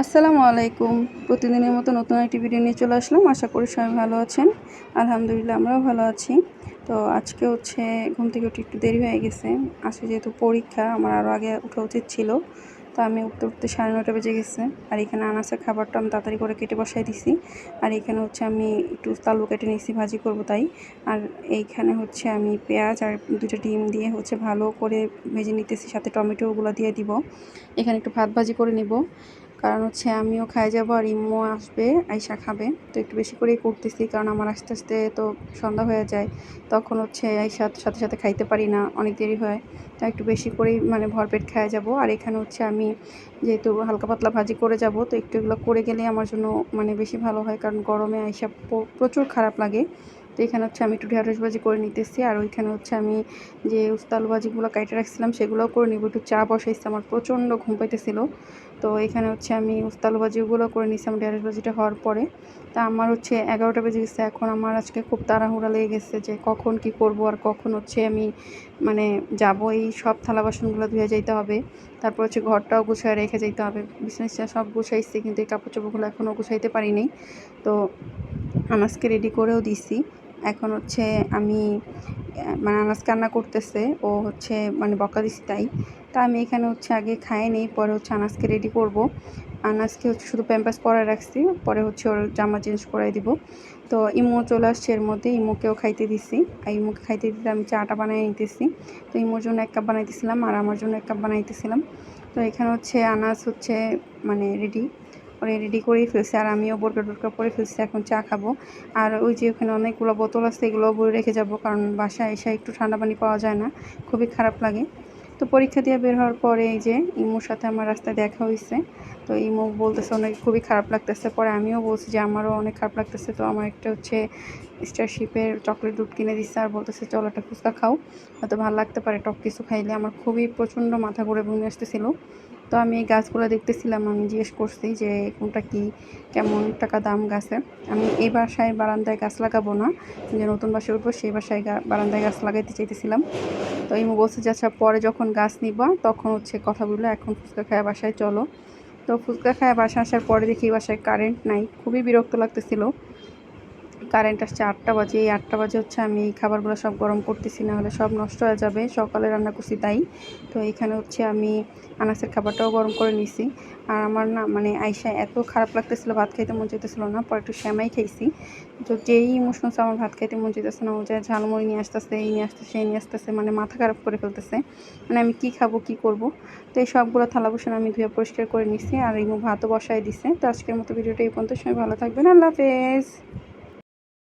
আসসালামু আলাইকুম। প্রতিদিনের মতো নতুন একটি ভিডিও নিয়ে চলে আসলাম। আশা করি সবাই ভালো আছেন। আলহামদুলিল্লাহ, আমরাও ভালো আছি। তো আজকে হচ্ছে ঘুম থেকে উঠে একটু দেরি হয়ে গেছে। আজকে যেহেতু পরীক্ষা, আমার আরও আগে ওঠা উচিত ছিল। তো আমি উঠতে উঠতে সাড়ে নটা বেজে গেছে। আর এখানে আনাসের খাবারটা আমি তাড়াতাড়ি করে কেটে বসাই দিছি। আর এখানে হচ্ছে আমি একটু তালু কেটে নিয়েছি, ভাজি করব তাই। আর এইখানে হচ্ছে আমি পেঁয়াজ আর দুটো ডিম দিয়ে হচ্ছে ভালো করে ভেজে নিতেছি। সাথে টমেটোগুলো দিয়ে দিব। এখানে একটু ভাত ভাজি করে নিব। কারণ হচ্ছে আমিও খাই যাব আর ইম্মু আসবে, আইসা খাবে। তো একটু বেশি করেই করতেছি, কারণ আমার আস্তে আস্তে তো সন্ধ্যা হয়ে যায়। তখন হচ্ছে আইসার সাথে সাথে খাইতে পারি না, অনেক দেরি হয়। তা একটু বেশি করেই মানে ভরপেট খাওয়া যাব। আর এখানে হচ্ছে আমি যেহেতু হালকা পাতলা ভাজি করে যাব, তো একটু এগুলো করে গেলে আমার জন্য মানে বেশি ভালো হয়। কারণ গরমে আইসা প্রচুর খারাপ লাগে। তো এখানে হচ্ছে আমি একটু ঢেঁড়স ভাজি করে নিতেছি। আর ওইখানে হচ্ছে আমি যে উস্তাল ভাজিগুলো কাইটে রাখছিলাম সেগুলোও করে নিব। একটু চা বসাইছি, আমার প্রচণ্ড ঘুম পাইতেছিল। তো এখানে হচ্ছে আমি উস্তাল ভাজিগুলো করে নিছিলাম ঢেঁড়স ভাজিটা হওয়ার পরে। তা আমার হচ্ছে এগারোটা বেজে গেছে, এখন আমার আজকে খুব তাড়াহুড়া লেগে গেছে যে কখন কি করব আর কখন হচ্ছে আমি মানে যাব। এই সব থালা বাসনগুলো ধুয়ে যাইতে হবে। তারপর হচ্ছে ঘরটাও গুছায় রেখে যেতে হবে। বিছানা সব গুছাইছি, কিন্তু এই কাপড় চোপড়গুলো এখনও গুছাইতে পারিনি। তো আনাজকে রেডি করেও দিছি। এখন হচ্ছে আমি মানে আনাজ কান্না করতেছে, ও হচ্ছে মানে বকা দিছি তাই। তা আমি এখানে হচ্ছে আগে খাই নেই, পরে হচ্ছে আনাজকে রেডি করব। আনাজকে হচ্ছে শুধু প্যাম্পাস পরে রাখছি, পরে হচ্ছে ওর জামা চেঞ্জ করাই দিব। তো ইমো চলে আসছে এর মধ্যে, ইমোকেও খাইতে দিছি। আর ইমোকে খাইতে দিতে আমি চাটা বানিয়ে নিতেছি। তো ইমোর জন্য এক কাপ বানাইতেছিলাম, আর আমার জন্য এক কাপ বানাইতেছিলাম। তো এখানে হচ্ছে আনাজ হচ্ছে মানে রেডি পরে রেডি করেই ফেলছে, আর আমিও বোরকা টোরকা পরে ফেলছি, এখন চা খাব। আর ওই যে ওখানে অনেকগুলো বোতল আছে, এগুলো বই রেখে যাব, কারণ বাসায় এসে একটু ঠান্ডা পানি পাওয়া যায় না, খুবই খারাপ লাগে। তো পরীক্ষা দিয়ে বের হওয়ার পরে এই যে ইমোর সাথে আমার রাস্তায় দেখা হয়েছে, তো ইমু বলতেছে অনেক খুবই খারাপ লাগতেছে, পরে আমিও বলছি যে আমারও অনেক খারাপ লাগতেছে, তো আমার একটা হচ্ছে স্টারশিপের চকলেট দুধ কিনে দিচ্ছে, আর বলতেছে, চল একটা ফুচকা খাও। হয়তো ভালো লাগতে পারে, টক কিছু খাইলে, আমার খুবই প্রচণ্ড মাথা ঘুরে বমি আসতেছিলো। তো আমি এই গাছগুলো দেখতেছিলাম, আমি জিজ্ঞেস করছি যে কোনটা কি, কেমন টাকা দাম গাছে। আমি এই বাসায় বারান্দায় গাছ লাগাবো না, যে নতুন বাসায় উঠবো সেই বাসায় বারান্দায় গাছ লাগাইতে চাইতেছিলাম। তো এই বলছে যে আচ্ছা পরে যখন গাছ নিবা, তখন হচ্ছে কথা বলল এখন ফুচকা খায় বাসায় চলো। তো ফুচকা খায় বাসায় আসার পরে দেখি বাসায় কারেন্ট নাই, খুবই বিরক্ত লাগতেছিল। কারেন্ট আসছে আটটা বাজে, এই আটটা বাজে হচ্ছে আমি এই খাবারগুলো সব গরম করতেছি না হলে সব নষ্ট হয়ে যাবে। সকালে রান্না করছি তাই। তো এখানে হচ্ছে আমি আনাসের খাবারটাও গরম করে নিছি। আর আমার না মানে আইসা এত খারাপ লাগতেছিলো, ভাত খাইতে মন চাইতেছিলো না, পরে একটু শ্যামাই খাইছি। তো যেই ইমোশন আমার ভাত খাইতে মন চাইতেছে না, ও যে ঝালমুড়ি নিয়ে আসতেছে, এই নিয়ে আসতেছে এই নিয়ে আসতেছে মানে মাথা খারাপ করে ফেলতেছে। মানে আমি কি খাব, কি করব? তো এই সবগুলো থালা বসানো আমি ধুয়ে পরিষ্কার করে নিছি, আর ইমো ভাতও বসাই দিছে। তো আজকের মতো ভিডিওটা এই পর্যন্ত সময় ভালো থাকবেন, আল্লাহ হাফেজ।